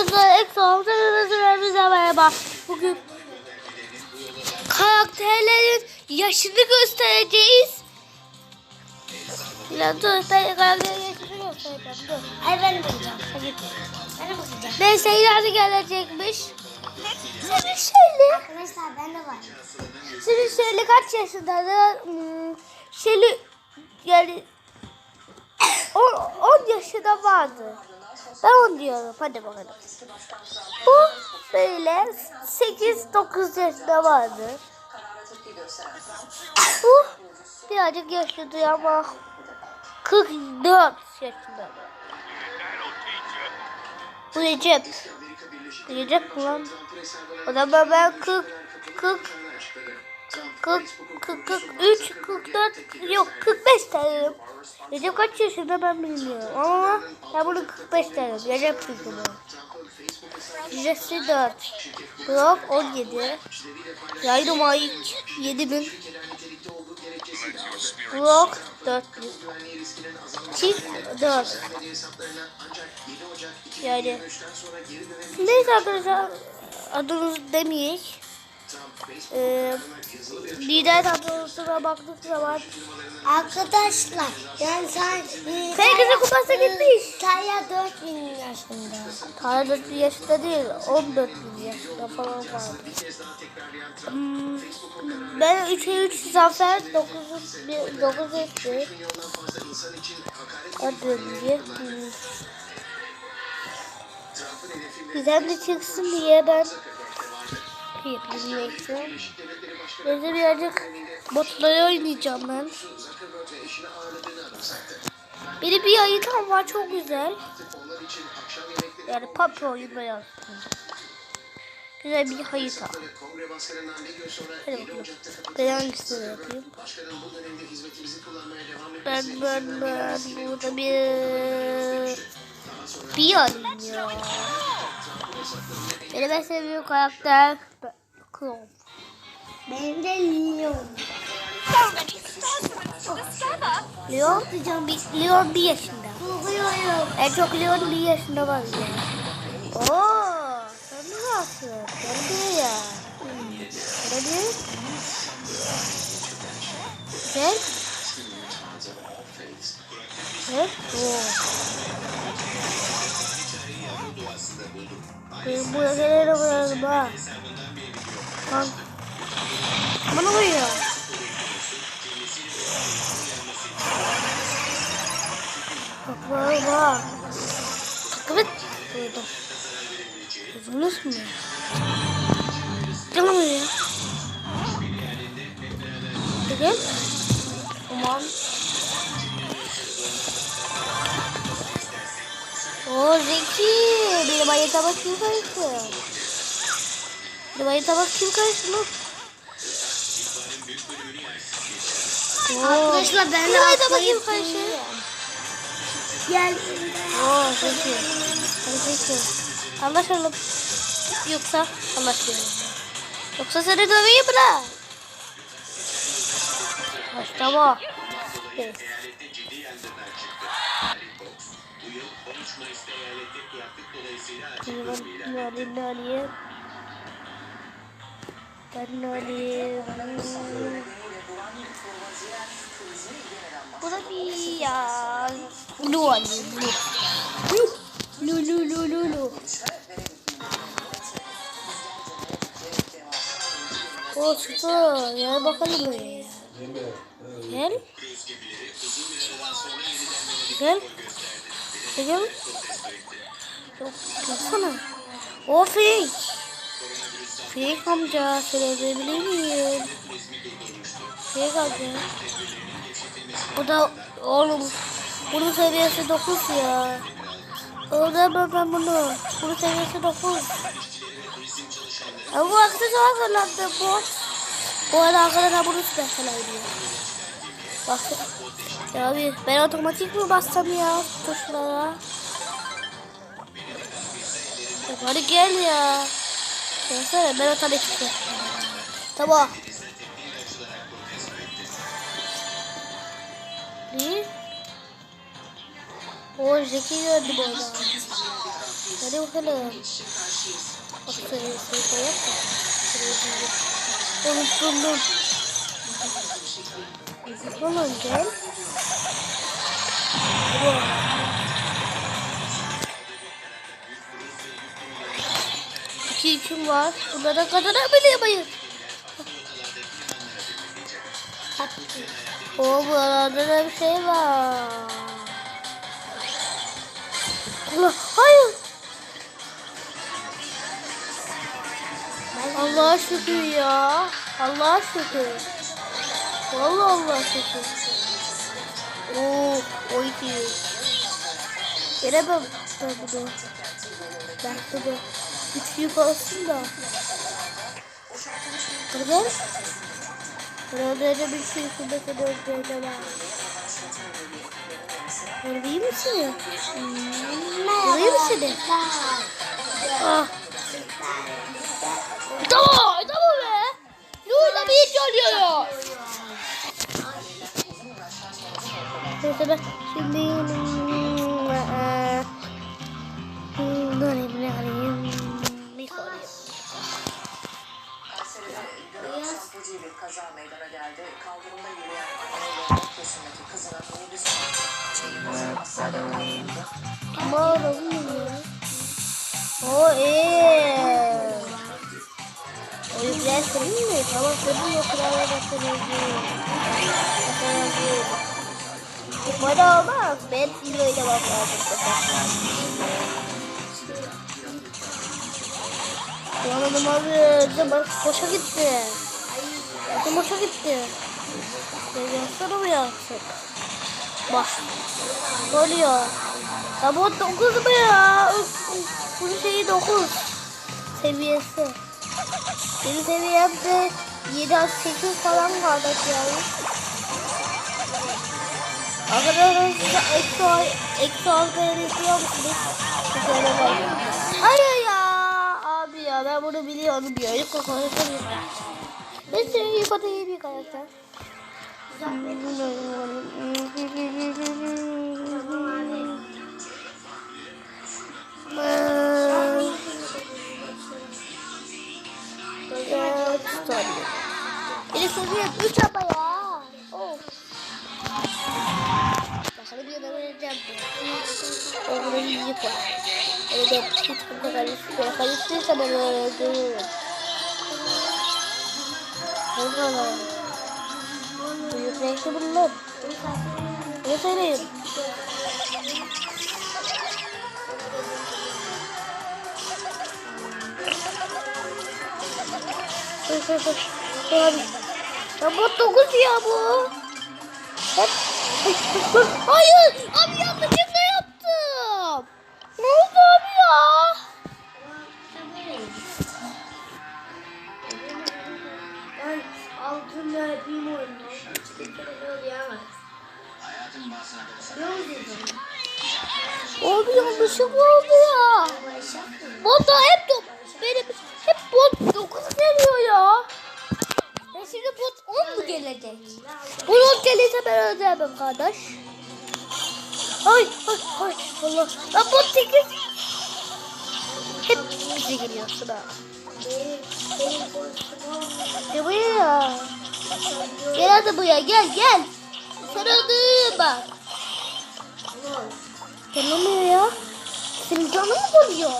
Arkadaşlar Exo bize merhaba. Bugün karakterlerin yaşını göstereceğiz. Ya dur ben karakterin yaşını göstereceğim. Dur. Ay ben bakacağım. Hadi. Ben bakacağım. İleride gelecekmiş. Senin Şeli. Arkadaşlar ben de var. Senin Şeli kaç yaşındadır? Hmm, Şeli yani 10 yaşında vardı. Ben 10 diyorum. Hadi bakalım. Bu böyle 8-9 yaşında vardı. Bu birazcık yaşlıdır ama 44 yaşında. Bu Recep. Recep mi lan? O zaman ben 40 40 40 40 43 44 yok 45 derim. Recep kaç yaşında ben bilmiyorum ama ben bunu 45 derim. Recep çünkü bu. Jesse 4. Brock 17. Yayrım ay 7000. Brock 4000. Çift 4. Yani neyse arkadaşlar adınızı demeyek. Ee, lider kadrosuna baktık zaman Arkadaşlar yani sen... Herkesin kupası gitmiş. Kaya 4000 yaşında. Tarih 4 yaşında değil 14 yaşında falan vardı. Hmm, ben 3'e 3 zafer 9 9 etti. Hadi. Güzel de çıksın diye ben bilmiyorum. Neyse birazcık botları oynayacağım ben. Benim bir haritam var çok güzel. Yani pop oyunda yazdım. Güzel bir harita. Hadi bakalım. Ben hangisini yapayım? Ben ben ben burada bir bir ya. Benim en sevdiğim karakter Chrome. Benim de Leon. Leon diyeceğim bir Leon bir yaşında. Buluyorum. En çok Leon bir yaşında var ya. Oo, sen ne yapıyorsun? Gel buraya. Gel buraya. Gel. Gel. Oo. Benim buraya gelene koyalım ha. Lan. Bana koyuyor. Bak. Evet. Duydum. Duydunuz mu? Gel lan buraya. Gel. Aman. Oo Zeki. Bayı tabak kim karıştı? Bayı tabak kim karıştı lan? Arkadaşlar ben de atlayıp? Gel. Oo Zeki. Hadi Zeki. Anlaşalım. Yoksa anlaşmayalım. Yoksa seni döveyim bırak. Başlama. Da bir ya. Lu alayım lu. Lu lu lu lu lu. O süper. Gel bakalım buraya. Gel. Gel. Gel. Yok, baksana. O fake. Fake amca söyleyebilir miyim? Fake amca. Bu da oğlum. Bunun seviyesi 9 ya. Orada ben, bunu. Bunun seviyesi 9. Ya bu aksesuar fırlattı bot. Bu arada arkadaşlar bunu mesela ediyor. Bak. Ya abi ben otomatik mi bassam ya tuşlara? Ya hadi gel ya. Gelsene ben otomatik mi? Tamam. Bir. O Zeki gördüm orada. Hadi bakalım. Bak şöyle şey koyak da. Unuttum. Tamam gel. İki için var. Bunlara kazanamayız. O buralarda da bir şey var. Allah, hayır. Allah'a şükür ya. Allah'a şükür. Vallahi Allah'a şükür. Oo, o iki. Veremem ben bunu. Ben bunu. Üç yük olsun da. Burada. Burada da bir şey şurada kadar ödeyeceğim. Orada iyi misin? İyi misin? Ah. Tamam, tamam be. Yurda bir hiç oluyor. Neyse ben şimdi eee, alayım ne alayım bir sorayım. Bir kaza meydana geldi. Kaldırımda yürüyen anne ve 4 yaşındaki kızına minibüs çarptı. Hastanede kaldırıldı. Mı ya? O iyi. O yükler mi? Tamam senin o kurala bakıyoruz. Bakıyoruz. Bana olmaz. Ben sizinle oynamak lazım. Yanım abi. Zaman boşa gitti. Zaman boşa gitti. Ya Yansana mı yansın? Bak. Ne oluyor? Ya bu 9 mu ya? Bunun şeyi 9 seviyesi. Benim seviyemde 7 8 falan kardeş yani. Arkadaşlar eksi eksi altı istiyor musunuz? Hayır ya. Abi ya ben bunu biliyorum diyor. Yok yok yok. Neyse yukarıda iyi bir karakter. Evet, tutarım. Bir seviye 3 ama ya. Bakalım bir yana vereceğim. O bunu yiyecek var. Hiç burada karıştırıyor. Karıştırırsa ben öldürürüm. Bakalım. Büyük renkli bunlar. Ne söyleyeyim? Dur dur. Dur abi. Ya bu dokuz ya bu. Hep. Hayır. Abi yanlışlıkla yaptım. Ne oldu abi ya? Ben altında yapayım oyunu. Abi yanlışlıkla oldu ya. Bot da hep top. Benim hep bot 9 geliyor ya. Ben şimdi bot 10 mu gelecek? Bu gelirse ben ödeyemem kardeş. Ay ay ay Allah. Lan bot 8. Hep bize geliyor sıra. Gel buraya ya. Gel hadi buraya gel gel. Öldürürüm bak. Tanımıyor ya. Senin canın mı doluyor?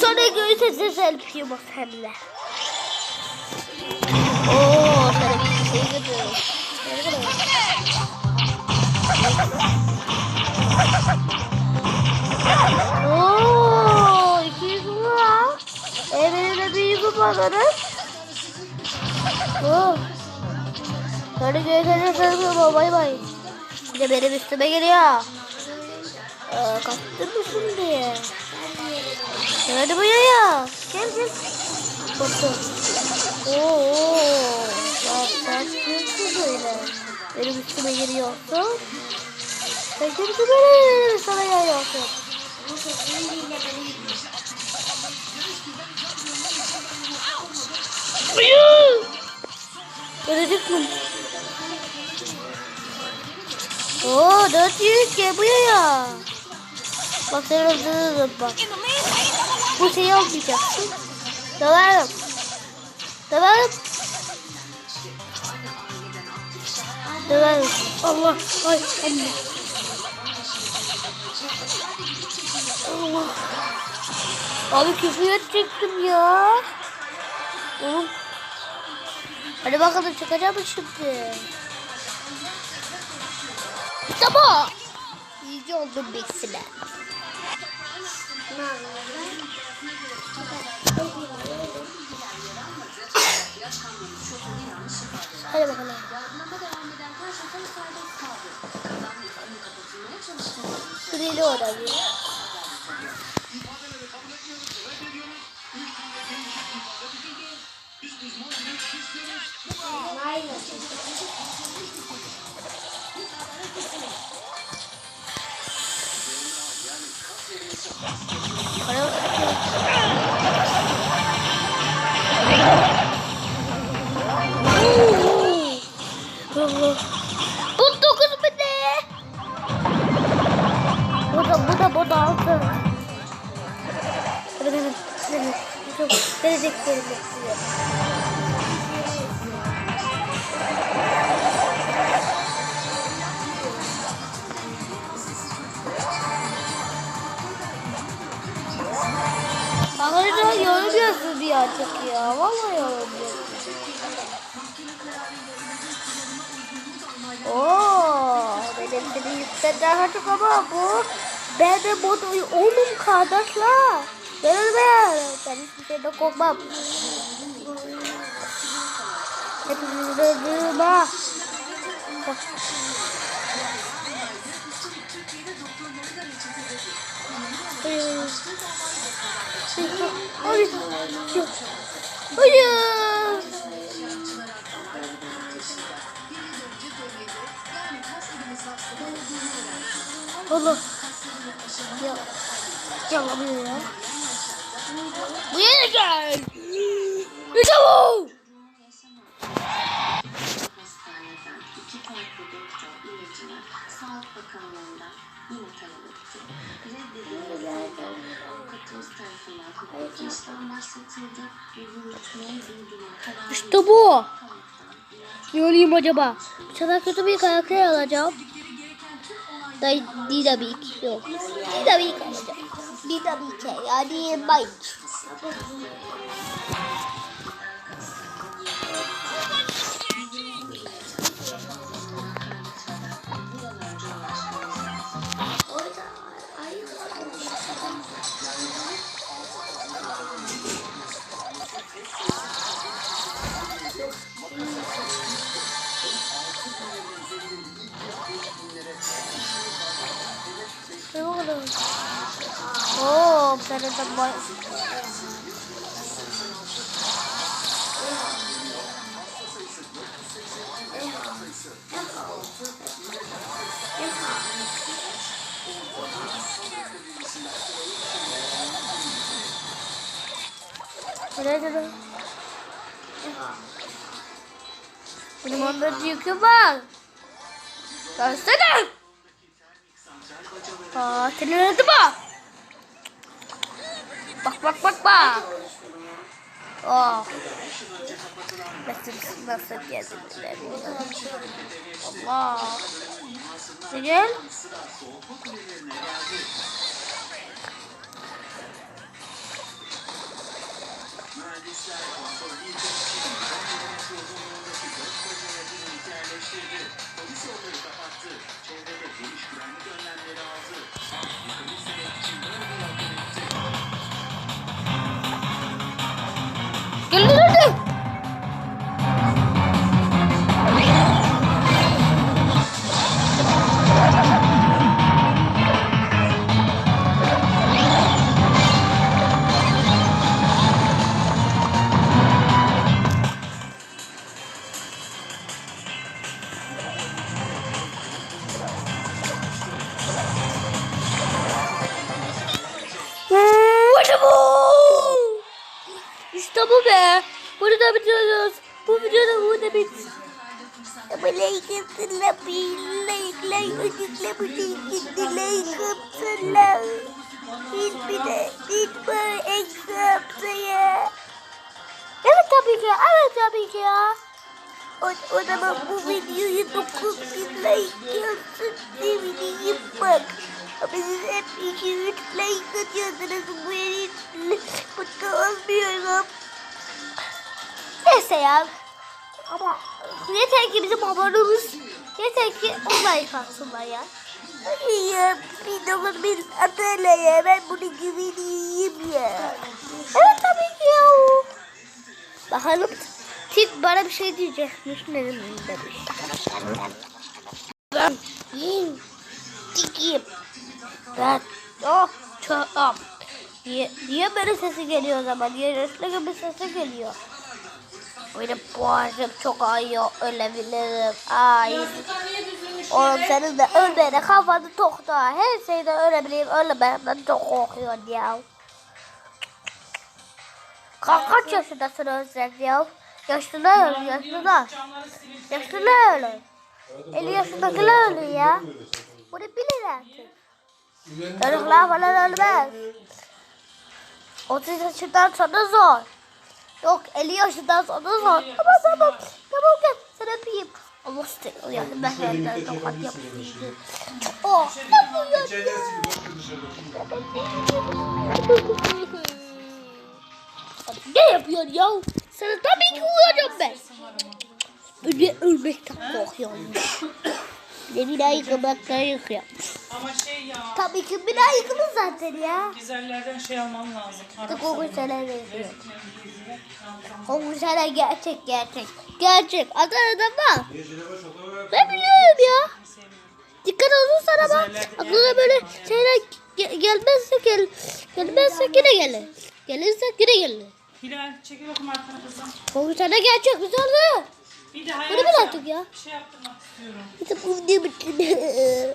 Sonra görüşeceğiz elbise bak seninle. Görüşeceğiz elbise bay bay. Bir de benim üstüme geliyor. Ee, kaçtın mı şimdi? Gel hadi buraya ya. Gel gel. Korktu. Oo. Ya sen kimsin böyle? Benim üstüme geliyorsun. Sen kimsin böyle? Sana geliyorsun. Uyuu. Görecek mi? Oo 400 gel buraya. Bak sen hazırladım bak. Bu şeyi almayacaksın. Döverim. Döverim. Döverim. Allah. Ay anne. Allah. Abi küfür edecektim ya. Oğlum. Hadi bakalım çıkacağım mı şimdi? İşte bu. İyice oldum Bix'ine. Hadi bakalım. Süreli orayı. Allah. Bu dokuz mu ne? Bu da bu da bu da altı. Hadi hadi hadi. Çok geleceklerim bekliyor. Arkadaşlar yoruluyorsun bir artık ya. Vallahi yoruluyorsun. Oo, benim yüksekten daha çok ama bu ben de modu onun kardeşler. Ben ben. Ben hiçbir şeyden korkmam. Ha. Bak. Hayır. Hayır. Hayır. Allah. Ya. Gel lan buraya. Gel. İşte bu. İşte bu. Ne olayım acaba? Bu sefer kötü bir karakter alacağım. Day dinamik yok. Dinamik işte. Dinamik yani Mike. Nerede? Benim onda yükü var. Görsene. Aa, adı mı? Bak bak bak bak. Aa. Nasıl nasıl geldiler? Allah. Gel. Gel like atınla. Hiçbir de hiçbir ekstra ya. Evet tabii ki evet tabii ki ya. O, o zaman bu videoyu 9 bin like yazsın diye bak. Ama siz hep 2-3 like atıyorsunuz. Bu yeri mutlu olmuyorum. Neyse ya. Ama yeter ki bizim abonemiz yeter ki o like atsınlar ya. Ya bir dokuz bin atayla ya ben bunu güveneyim ya. Evet tabii ki ya. Bakalım Tik bana bir şey diyecekmiş ne demiş. Ben yiyeyim. Tikiyim. Ben oh çok Niye, böyle sesi geliyor o zaman? Niye resle gibi sesi geliyor? Benim boğazım çok ağrıyor. Ölebilirim. Ay. Oğlum senin de ölmene kafanı tok da. Her şeyden ölebileyim. Ölememden çok korkuyorsun ya. Ka kaç yaşındasın Özlem ya? Yaşlılar öyle, yaşlılar. Yaşlılar öyle. 50 yaşındakiler öyle ya. Bunu bilin artık. Çocuklar falan ölmez. 30 yaşından sonra zor. Yok 50 yaşından sonra zor. Tamam tamam. Tamam gel sen öpeyim. Allah istiyor ya. Ben senden tokat yapayım. Oh yapıyor Ne yapıyorsun ya? Sana tabii ki vuracağım ben. Böyle ölmekten korkuyorum. Bir de bir daha yıkamaktan yıkıyorum. Ama şey ya, Tabii ki bir daha yıkılır zaten ya. güzellerden şey alman lazım. Arap Tık o güzeller tamam. O güzeller gerçek gerçek. Gerçek. Adana'da var. Ben biliyorum ya. Dikkat olsun sana bak. Aklına böyle şeyler ge- gelmezse gel. Gelmezse yine gelir. Gelirse yine gelir. Hilal çekil bakayım arkana kızım. O güzeller gerçek güzeldi. Bir de Bunu artık ya. bir şey yaptırmak istiyorum. İşte bu ne bitti.